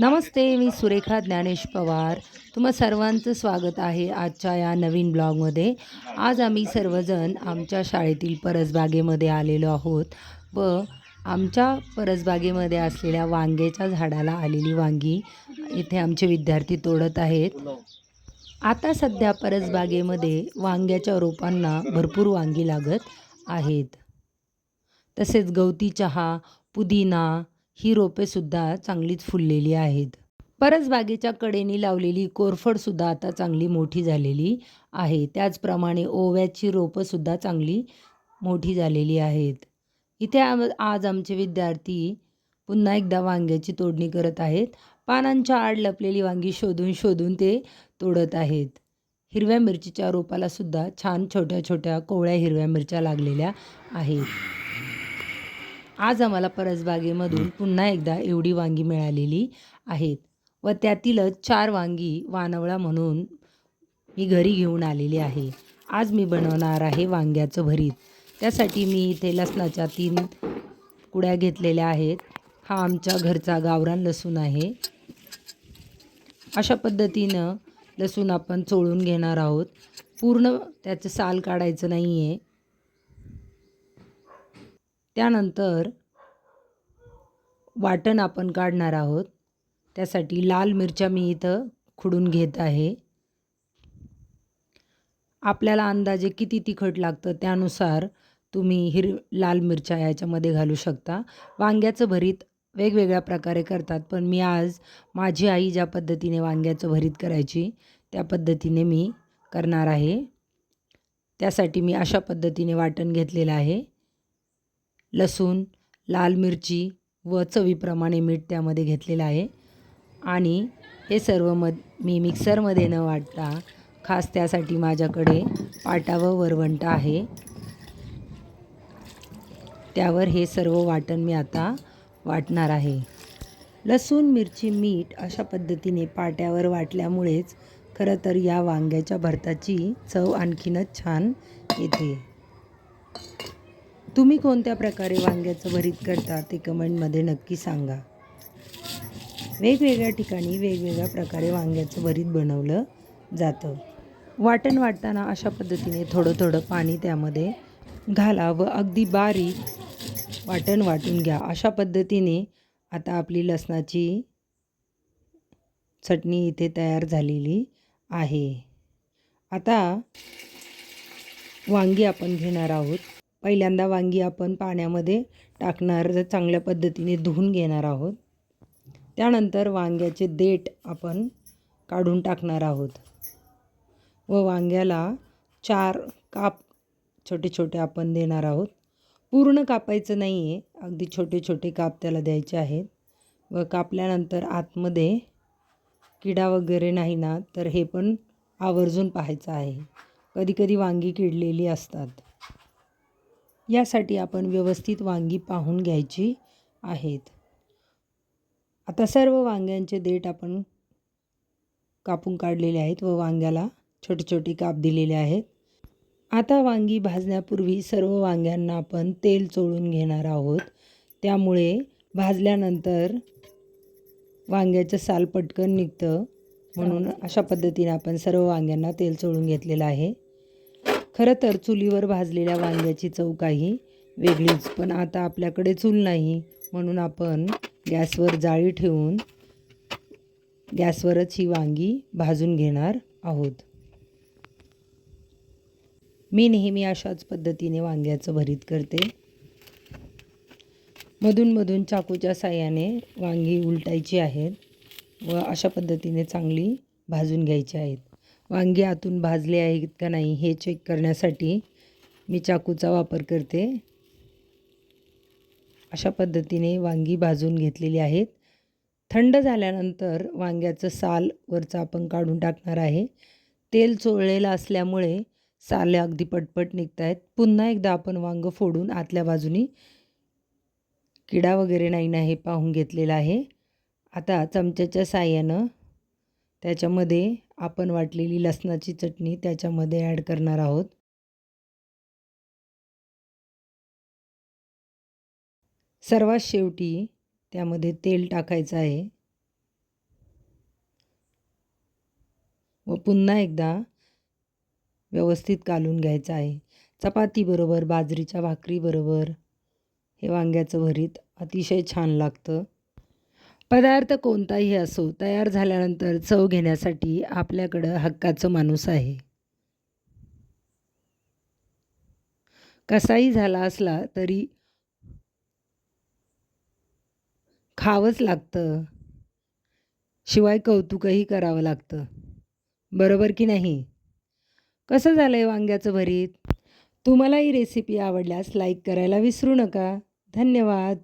नमस्ते मी सुरेखा ज्ञानेश पवार. तुम्हा सर्वांचं स्वागत आहे आजच्या या नवीन ब्लॉगमध्ये. आज आम्ही सर्वजण आमच्या शाळेतील परसबागेमध्ये आलेलो आहोत व आमच्या परसबागेमध्ये असलेल्या वांग्याच्या झाडाला आलेली वांगी इथे आमचे विद्यार्थी तोडत आहेत. आता सध्या परसबागेमध्ये वांग्याच्या रोपांना भरपूर वांगी लागत आहेत. तसेच गवती चहा पुदिना ही रोपेसुद्धा चांगलीच फुललेली आहेत. परसबागेच्या कडेने लावलेली कोरफडसुद्धा आता चांगली मोठी झालेली आहे. त्याचप्रमाणे ओव्याची रोपंसुद्धा चांगली मोठी झालेली आहेत. इथे आम आज आमचे विद्यार्थी पुन्हा एकदा वांग्याची तोडणी करत आहेत. पानांच्या आड लपलेली वांगी शोधून शोधून ते तोडत आहेत. हिरव्या मिरचीच्या रोपालासुद्धा छान छोट्या छोट्या कोवळ्या हिरव्या मिरच्या लागलेल्या आहेत. आज आम्हाला परसबागेमधून पुन्हा एकदा एवढी वांगी मिळालेली आहेत. व त्यातीलच चार वांगी वानवळा म्हणून मी घरी घेऊन आलेली आहे. आज मी बनवणार आहे वांग्याचं भरीत. त्यासाठी मी इथे लसणाच्या तीन कुड्या घेतलेल्या आहेत. हा आमच्या घरचा गावरान लसूण आहे. अशा पद्धतीनं लसूण आपण चोळून घेणार आहोत. पूर्ण त्याचं साल काढायचं नाही आहे त्यानंतर वाटण आपण काढणार आहोत. त्यासाठी लाल मिरच्या मी इथं खुडून घेत आहे. आपल्याला अंदाजे किती तिखट लागतं त्यानुसार तुम्ही हिर लाल मिरच्या याच्यामध्ये घालू शकता. वांग्याचं भरीत वेगवेगळ्या प्रकारे करतात पण मी आज माझी आई ज्या पद्धतीने वांग्याचं भरीत करायची त्या पद्धतीने मी करणार आहे. त्यासाठी मी अशा पद्धतीने वाटण घेतलेलं आहे. लसूण लाल मिरची व चवीप्रमाणे मीठ त्यामध्ये घेतलेलं आहे. आणि हे सर्व मध मी मिक्सरमध्ये न वाटता खास त्यासाठी माझ्याकडे पाटा व वरवंटा आहे. त्यावर हे सर्व वाटण मी आता वाटणार आहे. लसूण मिरची मीठ अशा पद्धतीने पाट्यावर वाटल्यामुळेच खरं तर या वांग्याच्या भरताची चव आणखीनच छान येते. तुम्ही कोणत्या प्रकारे वांग्याचं भरीत करता ते कमेंटमध्ये नक्की सांगा. वेगवेगळ्या ठिकाणी वेगवेगळ्या प्रकारे वांग्याचं भरीत बनवलं जातं. वाटण वाटताना अशा पद्धतीने थोडं थोडं पाणी त्यामध्ये घाला व अगदी बारीक वाटण वाटून घ्या. अशा पद्धतीने आता आपली लसणाची चटणी इथे तयार झालेली आहे. आता वांगी आपण घेणार आहोत. पहिल्यांदा वांगी आपण पाण्यामध्ये टाकणार चांगल्या पद्धतीने धुवून घेणार आहोत. त्यानंतर वांग्याचे देठ आपण काढून टाकणार आहोत. व वांग्याला चार काप छोटे छोटे आपण देणार आहोत. पूर्ण कापायचं नाही आहे अगदी छोटे छोटे काप त्याला द्यायचे आहेत. व कापल्यानंतर आतमध्ये किडा वगैरे नाही ना तर हे पण आवर्जून पाहायचं आहे. कधीकधी वांगी किडलेली असतात. यासाठी आपण व्यवस्थित वांगी पाहून घ्यायची आहेत. आता सर्व वांग्यांचे देठ आपण कापून काढलेले आहेत व वांग्याला छोटे छोटे काप दिलेले आहेत. आता वांगी भाजण्यापूर्वी सर्व वांग्यांना आपण तेल चोळून घेणार आहोत. त्यामुळे भाजल्यानंतर वांग्याचं साल पटकन निघतं. म्हणून अशा पद्धतीने आपण सर्व वांग्यांना तेल चोळून घेतलेलं आहे. खरं तर चुलीवर भाजलेल्या वांग्याची चव काही वेगळीच पण आता आपल्याकडे चूल नाही. म्हणून आपण गॅसवर जाळी ठेवून गॅसवरच ही वांगी भाजून घेणार आहोत. मी नेहमी अशाच पद्धतीने वांग्याचं भरीत करते. मधूनमधून चाकूच्या साह्याने वांगी उलटायची आहेत व अशा पद्धतीने चांगली भाजून घ्यायची आहेत. वांगी आतून भाजले आहेत का नाही हे चेक करण्यासाठी मी चाकूचा वापर करते. अशा पद्धतीने वांगी भाजून घेतलेली आहेत. थंड झाल्यानंतर वांग्याचं साल वरचं आपण काढून टाकणार आहे. तेल चोळलेलं असल्यामुळे साले अगदी पटपट निघत आहेत पुन्हा एकदा आपण वांगं फोडून आतल्या बाजूनी किडा वगैरे नाही ना हे पाहून घेतलेलं आहे. आता चमच्याच्या साह्यानं त्याच्यामध्ये आपण वाटलेली लसणाची चटणी त्याच्यामध्ये ॲड करणार आहोत. सर्वात शेवटी त्यामध्ये तेल टाकायचं आहे. व पुन्हा एकदा व्यवस्थित कालून घ्यायचं आहे. चपातीबरोबर बाजरीच्या भाकरीबरोबर हे वांग्याचं भरीत अतिशय छान लागतं. पदार्थ कोणताही असो तयार झाल्यानंतर चव घेण्यासाठी आपल्याकडं हक्काचं माणूस आहे. कसाही झाला असला तरी खावंच लागतं. शिवाय कौतुकही करावं लागतं. बरोबर की नाही? कसं झालं आहे वांग्याचं भरीत? तुम्हाला ही रेसिपी आवडल्यास लाईक करायला विसरू नका. धन्यवाद.